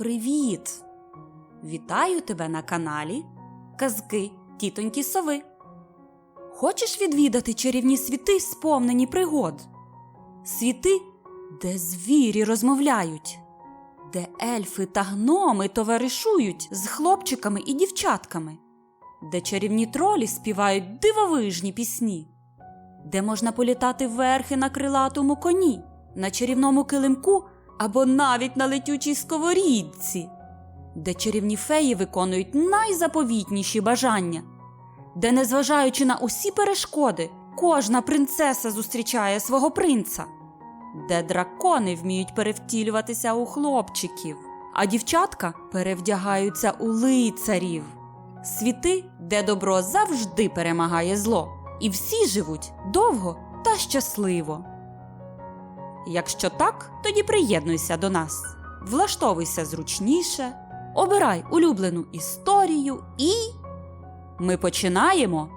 Привіт! Вітаю тебе на каналі Казки Тітоньки Сови. Хочеш відвідати чарівні світи, сповнені пригод? Світи, де звірі розмовляють, де ельфи та гноми товаришують з хлопчиками і дівчатками, де чарівні тролі співають дивовижні пісні, де можна політати верхи на крилатому коні, на чарівному килимку або навіть на летючій сковорідці, де чарівні феї виконують найзаповітніші бажання, де, незважаючи на усі перешкоди, кожна принцеса зустрічає свого принца, де дракони вміють перевтілюватися у хлопчиків, а дівчатка перевдягаються у лицарів. Світи, де добро завжди перемагає зло, і всі живуть довго та щасливо. Якщо так, тоді приєднуйся до нас, влаштовуйся зручніше, обирай улюблену історію і. Ми починаємо